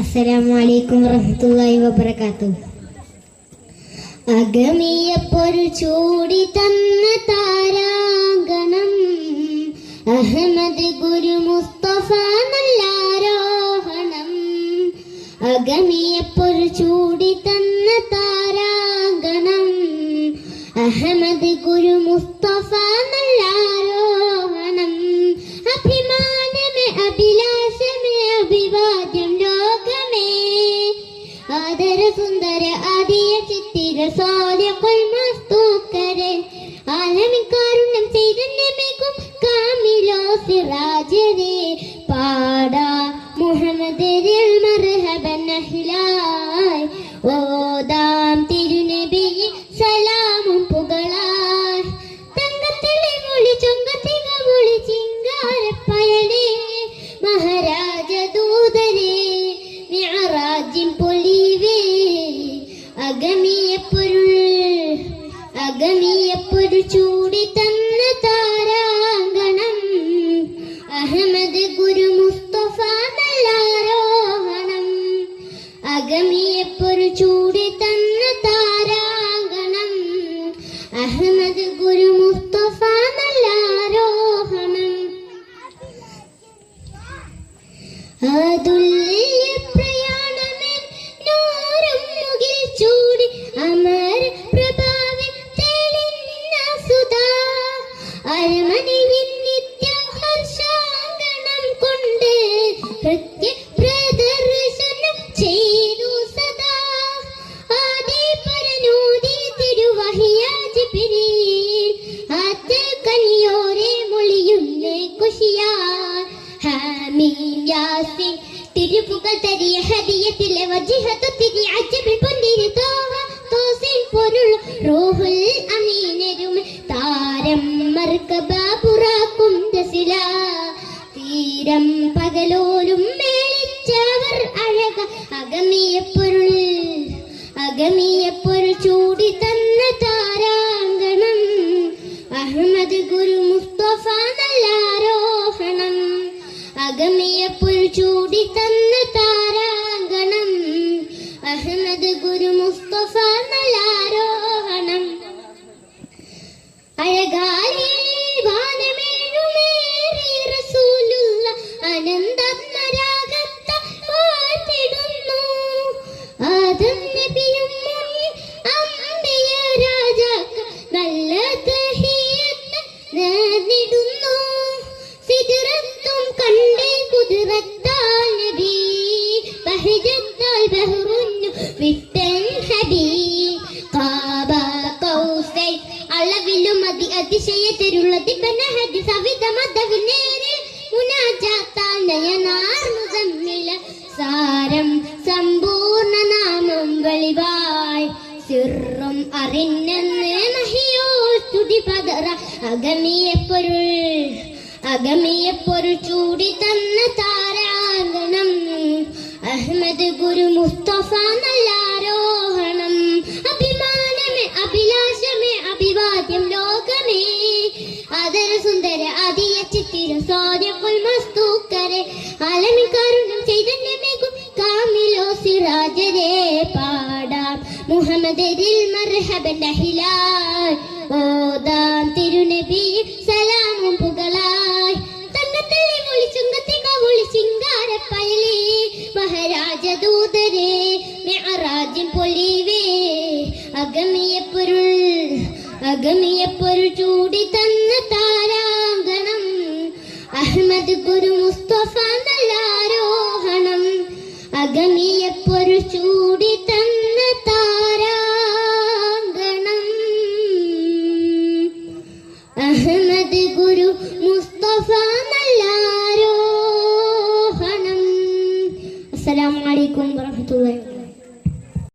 അസ്സലാമു അലൈക്കും വബറകാത്തു അഗമിയ അഗമിയപ്പൊരു ചൂടി തന്ന താരാഗണം അഹമ്മദ് ഗുരു മുസ്തഫ നല്ലാരോഹണം. അഗമിയപ്പൊരു ചൂടി തന്ന താരാഗണം ചിത്തിര സോലകൾ അഗമിയ ചൂടി തന്ന താരാങ്കണം അഹമ്മദ് ഗുരു മുസ്തഫ നല്ലാരോഹണം അതുല്യ പ്രയാണമേ നോരം മുകിൽ ചൂടി അമര പ്രഭാവി തെളിഞ്ഞ സുധാ. അരമണിവിൻ നിത്യ ഹർഷാങ്കണം കൊണ്ട് കൃത്യ തിരുപ്പുകൾ തരിയ ഹദിയത്തിലെ വജിഹത്തു തിരി അജബിൽ പൊന്തിരി തോഹ തോസിൻ പൊരുൾ. റൂഹുൽ അമീനരും താരം മർക്കബ പുറാക്കും ദസില തീരം പകലോലും മേളിച്ചവർ അഴക. അഗമിയ പൊരുൾ അഗമിയ പൊരുൾ ചൂടി തന്ന താരാങ്കണം. അഹമ്മദ് ഗുരു മുസ്തഫ നല്ലാരോഹണം അഗമിയ അളവിലും അതി അതിശയത്തിലുള്ള ദിബനഹദി സവിത മതവിൽ നേരെ മുനാജാത്താൽ നയനാർന്നു തമ്മില സാരം സമ്പൂർണ നാമം വെളിവായി. സിറും അറിഞ്ഞെന്ന് മഹിയോ സ്തുതി പതറ. അഗമിയ പൊരുൾ ചൂടി തന്ന താരാഗണം അഹമ്മദ് ഗുരു മുസ്തഫ നല്ലാരോഹണം സുന്ദര അതിയ ചിത്തിര സോര്യക്കുൽ മസ്തൂക്കരെ ആലമി കാരുണ്യം ചൈതന്യമേകും കാമിലോ സിറാജരെ പാടാം. മുഹമ്മദരിൽ മർഹബൻ അഹിലായ് ഓതാം തിരുനബി സലാമും പുകളായി. തങ്കത്തള്ളി മൊളി ചുങ്കത്തിക ഒളി ചിങ്കാരപ്പയലേ മഹാരാജ ദൂതരെ മെഅറാജിൻ പൊലിവേ അഗമിയ പൊരുൾ അഗമിയ ചൂടി